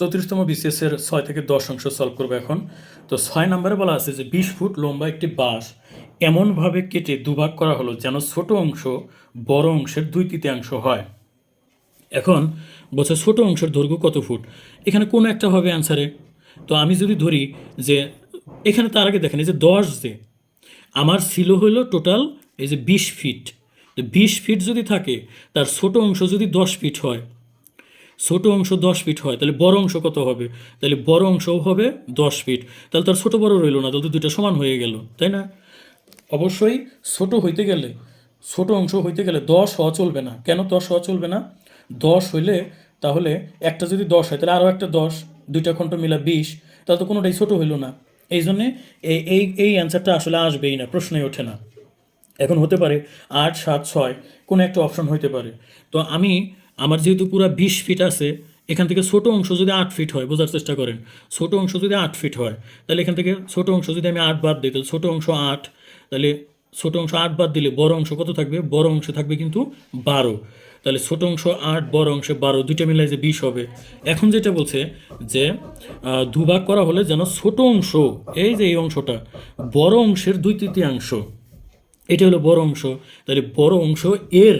চৌত্রিশতম বিসিএসের ছয় থেকে দশ অংশ সলভ করব এখন। তো ছয় নম্বরে বলা আছে যে বিশ ফুট লম্বা একটি বাঁশ এমনভাবে কেটে দুভাগ করা হলো যেন ছোট অংশ বড় অংশের দুই তৃতীয়াংশ হয়। এখন বলছে ছোট অংশের দৈর্ঘ্য কত ফুট? এখানে কোনো একটা হবে অ্যান্সারে তো আমি যদি ধরি যে এখানে তার আগে দেখেন, এই যে দশ যে, আমার ছিল হলো টোটাল এই যে বিশ ফিট বিশ ফিট যদি থাকে, তার ছোট অংশ যদি দশ ফিট হয় ছোট অংশ দশ ফিট হয়, তাহলে বড় অংশ কত হবে? তাহলে বড় অংশও হবে দশ ফিট। তাহলে তার ছোট বড় রইল না, তাহলে দুইটা সমান হয়ে গেল, তাই না? অবশ্যই ছোট হইতে গেলে, ছোট অংশ হইতে গেলে দশ হওয়া চলবে না। কেন দশ হওয়া চলবে না? দশ হইলে তাহলে একটা যদি দশ হয়, তাহলে আরও একটা দশ, দুইটা খণ্ড মিলা বিশ, তাহলে তো কোনোটাই ছোট হইল না। এই জন্যে এই এই এই অ্যান্সারটা আসলে আসবেই না, প্রশ্নই ওঠে না। এখন হতে পারে আট, সাত, ছয়, কোনো একটা অপশন হইতে পারে। তো আমি আমার যেহেতু পুরো বিশ ফিট আছে, এখান থেকে ছোট অংশ যদি আট ফিট হয়, বোঝার চেষ্টা করেন, ছোট অংশ যদি আট ফিট হয়, তাহলে এখান থেকে ছোট অংশ যদি আমি আট বাদ দিই, তাহলে ছোট অংশ আট, তাহলে ছোট অংশ আট বাদ দিলে বড় অংশ কত থাকবে? বড় অংশ থাকবে কিন্তু বারো। তাহলে ছোট অংশ আট, বড় অংশে বারো, দুইটা মিলাই যে বিশ হবে। এখন যেটা বলছে যে দুভাগ করা হলে যেন ছোট অংশ, এই যে এই অংশটা, বড় অংশের দুই তৃতীয়াংশ, এটা হলো বড় অংশ, তাহলে বড় অংশ এর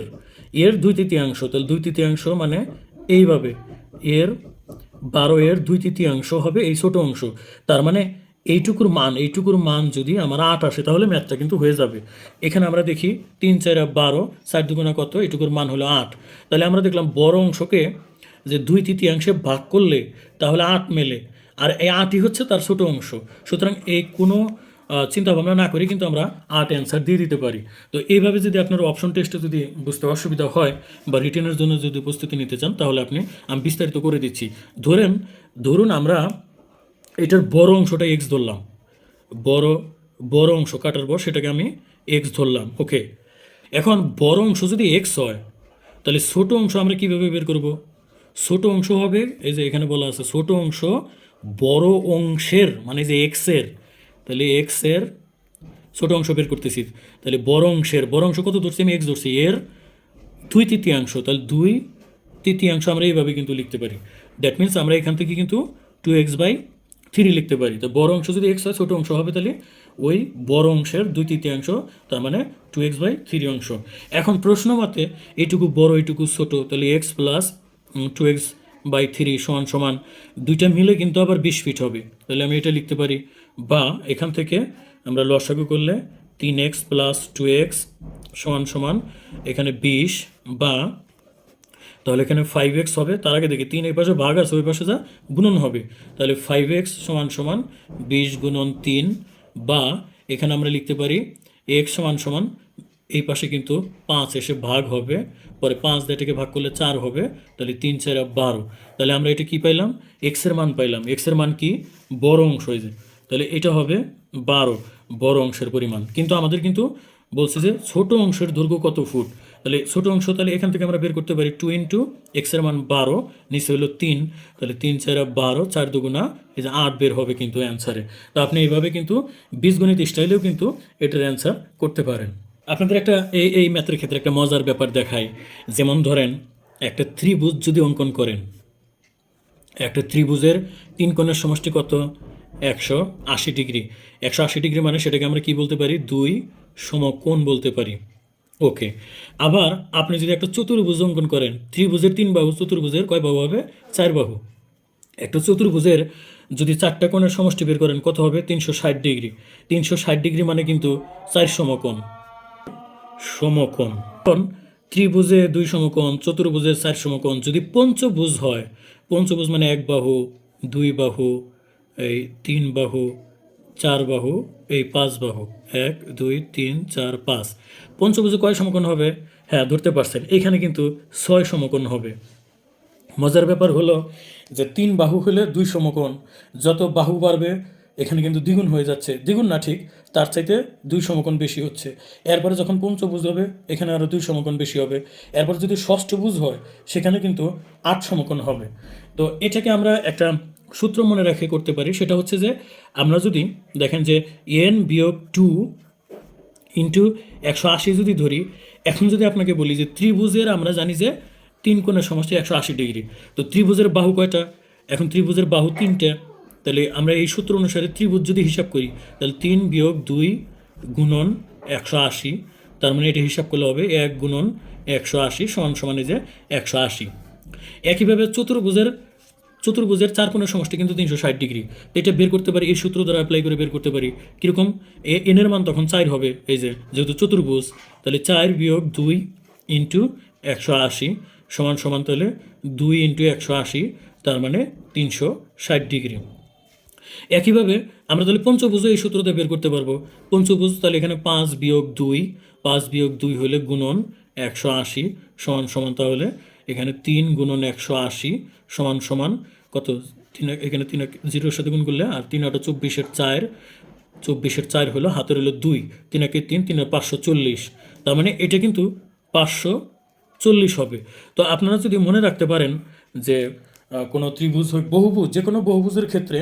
এর দুই তৃতীয়াংশ, তাহলে দুই তৃতীয়াংশ মানে এইভাবে। এর বারো, এর দুই তৃতীয়াংশ হবে এই ছোট অংশ। তার মানে এইটুকুর মান এইটুকুর মান যদি আমার আট আসে, তাহলে ম্যাথটা কিন্তু হয়ে যাবে। এখানে আমরা দেখি তিন, চার বারো, চার দুগুণা কত? এইটুকুর মান হলো আট। তাহলে আমরা দেখলাম বড় অংশকে যে দুই তৃতীয়াংশে ভাগ করলে, তাহলে আট মেলে। আর এই আটই হচ্ছে তার ছোট অংশ। সুতরাং এই কোনো চিন্তা ভাবনা না করে কিন্তু আমরা আট অ্যান্সার দিয়ে দিতে পারি। তো এইভাবে যদি আপনার অপশন টেস্টে যদি বুঝতে অসুবিধা হয় বা রিটেনের জন্য যদি প্রস্তুতি নিতে চান, তাহলে আপনি, আমি বিস্তারিত করে দিচ্ছি। ধরেন, ধরুন আমরা এটার বড় অংশটা এক্স ধরলাম। বড় বড় অংশ কাটার পর সেটাকে আমি এক্স ধরলাম ওকে এখন বড় অংশ যদি এক্স হয়, তাহলে ছোট অংশ আমরা কীভাবে বের করব? ছোট অংশ হবে, এই যে এখানে বলা আছে, ছোট অংশ বড় অংশের মানে যে এক্সের তাহলে এক্সের ছোটো অংশ বের করতেছি। তাহলে বড় অংশের, বড় অংশ কত ধরছি? আমি এক্স ধরছি। এর দুই তৃতীয়াংশ, তাহলে দুই তৃতীয়াংশ আমরা এইভাবে কিন্তু লিখতে পারি। দ্যাট মিনস আমরা এখান থেকে কিন্তু টু এক্স বাই থ্রি লিখতে পারি। তো বড় অংশ যদি এক্স হয়, ছোটো অংশ হবে, তাহলে ওই বড় অংশের দুই তৃতীয়াংশ, তার মানে টু এক্স বাই থ্রি অংশ। এখন প্রশ্ন মতে, এইটুকু বড়, এইটুকু ছোটো, তাহলে x plus two x by three সমান সমান, দুইটা মিলে কিন্তু আবার বিশ ফিট হবে। তাহলে আমি এটা লিখতে পারি। বা এখান থেকে আমরা লসাগু করলে তিন এক্স প্লাস টু এক্স সমান সমান এখানে বিশ বা তাহলে এখানে ফাইভ এক্স হবে। তার আগে দেখি তিন এই পাশে ভাগ আছে, ওই পাশে যা গুণন হবে। তাহলে ফাইভ এক্স সমান সমান বিশ গুণন তিন বা এখানে আমরা লিখতে পারি এক্স সমান সমান এই পাশে কিন্তু পাঁচ এসে ভাগ হবে। পরে পাঁচ এটাকে ভাগ করলে চার হবে, তাহলে তিন চার বারো। তাহলে আমরা এটা কি পাইলাম? এক্সের মান পাইলাম। এক্সের মান কি? বড় অংশ হয়ে যায় তাহলে এটা হবে বারো, বড় অংশের পরিমাণ। কিন্তু আমাদের কিন্তু বলছে যে ছোট অংশের দৈর্ঘ্য কত ফুট? তাহলে ছোট অংশ, তাহলে এখান থেকে আমরা বের করতে পারি টু ইন্টু এক্সের মান বারো, নিচে হলো তিন। তাহলে তিন চার বারো, চার দুগুণা, এই যে আট বের হবে কিন্তু অ্যান্সারে তো আপনি এইভাবে কিন্তু বীজগণিত স্টাইলেও কিন্তু এটার অ্যান্সার করতে পারেন। আপনাদের একটা এই এই ম্যাথের ক্ষেত্রে একটা মজার ব্যাপার দেখায় যেমন ধরেন, একটা ত্রিভুজ যদি অঙ্কন করেন, একটা ত্রিভুজের তিন কোণের সমষ্টি কত? একশো আশি ডিগ্রি। একশো আশি ডিগ্রি মানে সেটাকে আমরা কি বলতে পারি? দুই সমকোণ বলতে পারি। ওকে। আবার আপনি যদি একটা চতুর্ভুজ অঙ্কন করেন, ত্রিভুজের তিন বাহু, চতুর্ভুজের কয় বাহু হবে? চার বাহু। একটা চতুর্ভুজের যদি চারটা কোণের সমষ্টি বের করেন, কত হবে? তিনশো ষাট ডিগ্রি। তিনশো ষাট ডিগ্রি মানে কিন্তু চার সমকোণ। সমকোণ। এখন ত্রিভুজে দুই সমকোণ, চতুর্ভুজে চার সমকোণ। যদি পঞ্চভুজ হয়, পঞ্চভুজ মানে এক বাহু, দুই বাহু এই তিন বাহু, চার বাহু, এই পাঁচ বাহু। এক, দুই, তিন, চার, পাঁচ। পঞ্চভুজে কয় সমকোণ হবে? হ্যাঁ ধরতে পারছেন। এখানে কিন্তু ছয় সমকোণ হবে। মজার ব্যাপার হলো যে তিন বাহু হলে দুই সমকোণ। যত বাহু বাড়বে, এখানে কিন্তু দ্বিগুণ হয়ে যাচ্ছে। দ্বিগুণ না ঠিক, তার চাইতে দুই সমকোণ বেশি হচ্ছে। এরপরে যখন পঞ্চভুজ হবে, এখানে আরও দুই সমকোণ বেশি হবে। এরপর যদি ষষ্ঠভুজ হয়, সেখানে কিন্তু আট সমকোণ হবে। তো এটাকে আমরা একটা সূত্র মনে রেখে করতে পারি, সেটা হচ্ছে যে আমরা যদি দেখেন যে এন বিয়োগ টু ইন্টু একশো আশি যদি ধরি, এখন যদি আপনাকে বলি যে ত্রিভুজের আমরা জানি যে তিন কোণের সমষ্টি একশো আশি ডিগ্রি, তো ত্রিভুজের বাহু কয়টা? এখন ত্রিভুজের বাহু তিনটা, তাহলে আমরা এই সূত্র অনুসারে ত্রিভুজ যদি হিসাব করি, তাহলে তিন বিয়োগ দুই গুণন একশো আশি, তার মানে এটা হিসাব করলে হবে এক গুণন একশো আশি সমান সমান যে একশো আশি। একইভাবে চতুর্ভুজের চতুর্ভুজের চার কোণের সমষ্টি কিন্তু তিনশো ষাট ডিগ্রি। এটা বের করতে পারি, এই সূত্র দ্বারা অ্যাপ্লাই করে বের করতে পারি। কীরকম? এ এনের মান তখন চার হবে। এই যে, যেহেতু চতুর্ভুজ, তাহলে চার বিয়োগ দুই ইন্টু একশো আশি সমান সমান তাহলে দুই ইন্টু একশো আশি, তার মানে তিনশো ষাট ডিগ্রি। একইভাবে আমরা তাহলে পঞ্চভুজও এই সূত্রতে বের করতে পারব। পঞ্চভুজ তাহলে এখানে পাঁচ বিয়োগ দুই, পাঁচ বিয়োগ দুই হলে গুণন একশো আশি সমান সমান তাহলে এখানে তিন গুণন একশো আশি সমান সমান কত? তিন এখানে তিন জিরোর সাথে গুণ করলে, আর তিন আটা চব্বিশের চার চব্বিশের চার হলো হাতের হলো দুই, তিন একে তিন তিনের পাঁচশো চল্লিশ। তার মানে এটা কিন্তু পাঁচশো চল্লিশ হবে। তো আপনারা যদি মনে রাখতে পারেন যে কোনো ত্রিভুজ বহুভুজ, যে কোনো বহুভুজের ক্ষেত্রে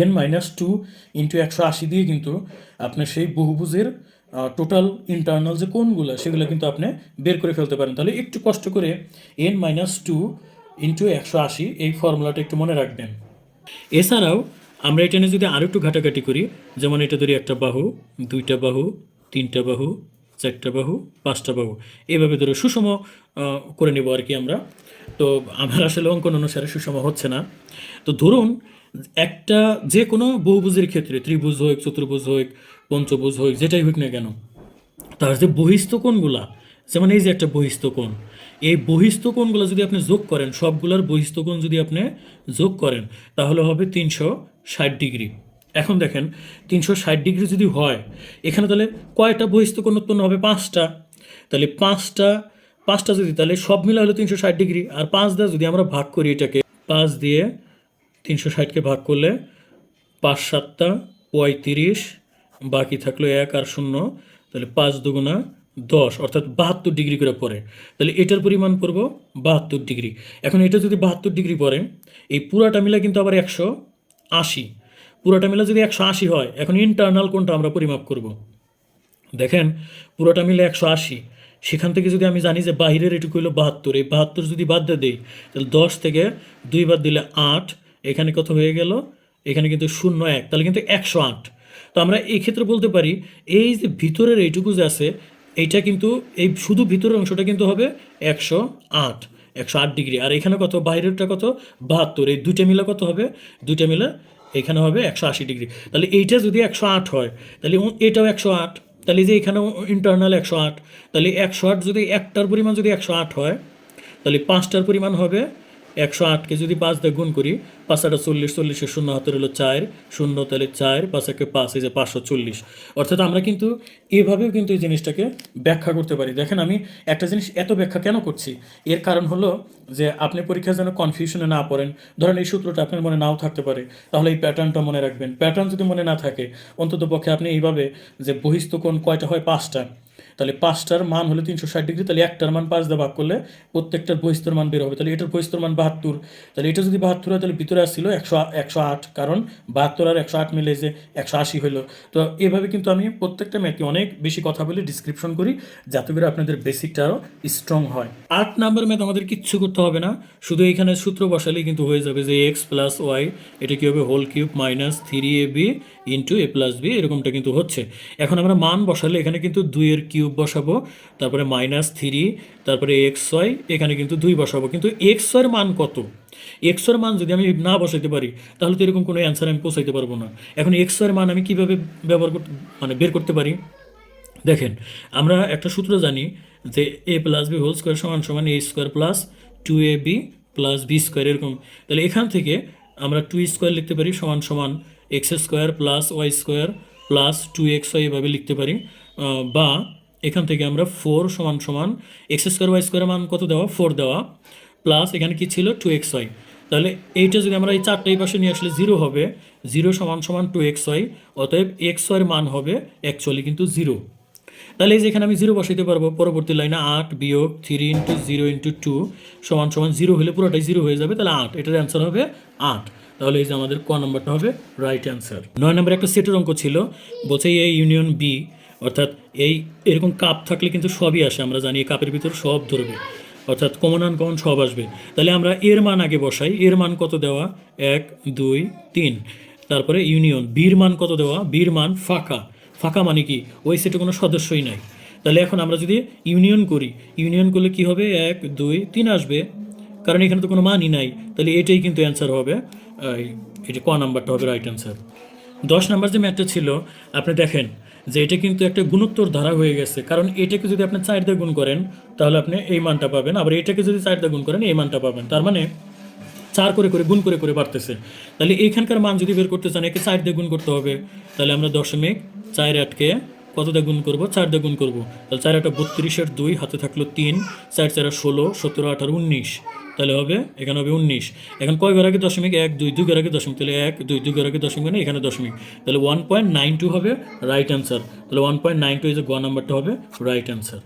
এন মাইনাস টু ইন্টু একশো আশি দিয়ে কিন্তু আপনার সেই বহুভুজের টোটাল ইন্টারনাল যে কোনগুলো সেগুলো কিন্তু আপনি বের করে ফেলতে পারেন। তাহলে একটু কষ্ট করে এন মাইনাস টু ইন্টু একশো আশি, এই ফর্মুলাটা একটু মনে রাখবেন। এছাড়াও আমরা এটা নিয়ে যদি আরও একটু ঘাটাঘাটি করি, যেমন এটা ধরি একটা বাহু, দুইটা বাহু, তিনটা বাহু, চারটা বাহু, পাঁচটা বাহু এইভাবে ধরে সুষম করে নেব আর কি আমরা। তো আমার আসলে অঙ্কন অনুসারে সুষম হচ্ছে না। তো ধরুন একটা যে কোনো বহুভুজের ক্ষেত্রে, ত্রিভুজ হোক, চতুর্ভুজ হোক পঞ্চভুজ হোক, যেটাই হোক না কেন, তার যে বহিস্থ কোণগুলা, যেমন এই যে একটা বহিস্থ কোণ, এই বহিস্থ কোণগুলো যদি আপনি যোগ করেন, সবগুলোর বহিস্থ কোণ যদি আপনি যোগ করেন, তাহলে হবে তিনশো ষাট ডিগ্রি। এখন দেখেন, তিনশো ষাট ডিগ্রি যদি হয়, এখানে তাহলে কয়টা বহিস্থ কোণ উৎপন্ন হবে? পাঁচটা। তাহলে পাঁচটা পাঁচটা যদি, তাহলে সব মিলে হলো তিনশো ষাট ডিগ্রি। আর পাঁচ দিয়ে যদি আমরা ভাগ করি এটাকে, পাঁচ দিয়ে তিনশো ষাটকে ভাগ করলে পাঁচ সাতটা পঁয়ত্রিশ বাকি থাকল এক আর শূন্য, তাহলে পাঁচ দুগুণা দশ, অর্থাৎ বাহাত্তর ডিগ্রি করে পড়ে। তাহলে এটার পরিমাণ করব বাহাত্তর ডিগ্রি। এখন এটা যদি বাহাত্তর ডিগ্রি পড়ে, এই পুরাটা মিলা কিন্তু আবার একশো আশি। পুরাটা মিলা যদি একশো আশি হয়, এখন ইন্টারনাল কোনটা আমরা পরিমাপ করব? দেখেন, পুরোটা মিলে একশো আশি। সেখান থেকে যদি আমি জানি যে বাইরের এটুকু হলো বাহাত্তর, এই বাহাত্তর যদি বাদ দিয়ে দিই, তাহলে দশ থেকে দুই বাদ দিলে আট, এখানে কত হয়ে গেল? এখানে কিন্তু শূন্য এক, তাহলে কিন্তু একশো আট। তো আমরা এই ক্ষেত্রে বলতে পারি, এই যে ভিতরের এইটুকু যে আছে, এইটা কিন্তু, এই শুধু ভিতরের অংশটা কিন্তু হবে একশো আট একশো আট ডিগ্রি। আর এখানে কত? বাইরেরটা কত? বাহাত্তর। এই দুইটা মিলে কত হবে? দুইটা মিলে এখানে হবে একশো আশি ডিগ্রি। তাহলে এইটা যদি একশো আট হয়, তাহলে এটাও একশো আট। তাহলে যে এখানেও ইন্টারনাল একশো আট। তাহলে একশো আট যদি একটার পরিমাণ যদি একশো আট হয়, তাহলে পাঁচটার পরিমাণ হবে একশো আটকে যদি পাঁচ দিয়ে গুণ করি, পাঁচ আটা চল্লিশ চল্লিশের শূন্য, হাতের হলো চার, শূন্য তাহলে চার, পাঁচ একে পাঁচ, এই যে পাঁচশো চল্লিশ। অর্থাৎ আমরা কিন্তু এভাবেও কিন্তু এই জিনিসটাকে ব্যাখ্যা করতে পারি। দেখেন আমি একটা জিনিস এত ব্যাখ্যা কেন করছি? এর কারণ হলো যে আপনি পরীক্ষায় যেন কনফিউশনে না পড়েন। ধরেন এই সূত্রটা আপনার মনে নাও থাকতে পারে। তাহলে এই প্যাটার্নটা মনে রাখবেন। প্যাটার্ন যদি মনে না থাকে অন্তত পক্ষে আপনি এইভাবে যে বহিস্থ কোণ কয়টা হয়? পাঁচটা। তাহলে পাঁচটার মান হলে তিনশো ষাট ডিগ্রি, তাহলে একটার মান পাঁচ দিয়ে ভাগ করলে প্রত্যেকটার বহিস্তর মান বের হবে। তাহলে এটার বহিস্তর মান বাহাত্তর। তাহলে এটা যদি বাহাত্তর হয়, তাহলে ভিতরে আসছিল একশো একশো আট, কারণ বাহাত্তর আর একশো আট মিলে যে একশো আশি হলো তো এভাবে কিন্তু আমি প্রত্যেকটা ম্যাথে অনেক বেশি কথা বলে ডিসক্রিপশন করি, যাতে করে আপনাদের বেসিকটা আরও স্ট্রং হয়। আট নাম্বার ম্যাথ আমাদের কিচ্ছু করতে হবে না। শুধু এখানে সূত্র বসালেই কিন্তু হয়ে যাবে যে এক্স প্লাস ওয়াই এটা কী হবে? Whole cube minus three a b into a plus b এরকমটা কিন্তু হচ্ছে। এখন আমরা মান বসালে এখানে কিন্তু দুইয়ের কিউব বসাবো, তারপরে মাইনাস থ্রি, তারপরে এক্স ওয়াই, এখানে কিন্তু দুই বসাবো। কিন্তু এক্স ওয়ের মান কত? এক্স ওয়ার মান যদি আমি না বসাইতে পারি, তাহলে তো এরকম কোনো অ্যান্সার আমি পৌঁছাইতে পারব না। এখন এক্স ওয়ের মান আমি কীভাবে ব্যবহার করতে মানে বের করতে পারি? দেখেন, আমরা একটা সূত্র জানি যে a plus b whole square সমান সমান a square plus two a b plus b square এরকম। তাহলে এখান থেকে আমরা টু স্কোয়ার লিখতে পারি, সমান সমান x square plus y square plus two x y এভাবে লিখতে পারি। বা এখান থেকে আমরা ফোর সমান সমান এক্স স্কোয়ার ওয়াই স্কোয়ারের মান কত দেওয়া? ফোর দেওয়া। প্লাস এখানে কি ছিল? টু এক্স ওয়াই তাহলে এইটা যদি আমরা এই চারটা এই পাশে নিয়ে আসলে জিরো হবে জিরো সমান সমান টু এক্স ওয়াই অতএব এক্স ওয়াইয়ের মান হবে অ্যাকচুয়ালি কিন্তু জিরো তাহলে এই যে এখানে আমি জিরো বসাইতে পারব, পরবর্তী লাইনে আট বিয়োগ three into zero into two সমান সমান জিরো হলে পুরোটাই জিরো হয়ে যাবে, তাহলে আট। এটার অ্যান্সার হবে আট। তাহলে এই যে আমাদের ক নম্বরটা হবে? রাইট অ্যান্সার নয় নম্বর একটা সেটের অঙ্ক ছিল, বলছে এ ইউনিয়ন বি অর্থাৎ এই এরকম কাপ থাকলে কিন্তু সবই আসে, আমরা জানি এই কাপের ভিতর সব ধরবে। অর্থাৎ কমন আনকমন সব আসবে। তাহলে আমরা এর মান আগে বসাই। এর মান কত দেওয়া? এক, দুই, তিন। তারপরে ইউনিয়ন। বীর মান কত দেওয়া? বীর মান ফাঁকা। ফাঁকা মানে কি? ওই সেটে কোনো সদস্যই নাই। তাহলে এখন আমরা যদি ইউনিয়ন করি, ইউনিয়ন করলে কি হবে? এক, দুই, তিন আসবে। কারণ এখানে তো কোনো মানই নাই। তাহলে এটাই কিন্তু অ্যান্সার হবে। এই ক নাম্বারটা হবে রাইট অ্যান্সার দশ নাম্বার যে ম্যাথটা ছিল, আপনি দেখেন যে এটা কিন্তু একটা গুণোত্তর ধারা হয়ে গেছে। কারণ এটাকে যদি আপনি চার দিয়ে গুণ করেন, তাহলে আপনি এই মানটা পাবেন। আবার এটাকে যদি চার দিয়ে গুণ করেন, এই মানটা পাবেন। তার মানে চার করে করে, গুণ করে করে বাড়তেছে। তাহলে এইখানকার মান যদি বের করতে চান, একে চার দিয়ে গুণ করতে হবে। তাহলে আমরা দশমিক চার আটকে কত দিয়ে গুণ করব? চার দিয়ে গুণ করব। তাহলে চার আটা বত্রিশের দুই, হাতে থাকল তিন। চার চার ষোলো, সতেরো, আঠারো, উনিশ। তাহলে হবে এখানে হবে উনিশ। এখন কয় আগে দশমিক? এক, দুই দুই আগে দশমিক। তাহলে এক, দুই দুই আগে দশমিক মানে এখানে দশমিক। তাহলে ওয়ান পয়েন্ট নাইন টু হবে রাইট অ্যান্সার তাহলে ওয়ান পয়েন্ট নাইন টু এই যে গ নাম্বারটা হবে রাইট অ্যান্সার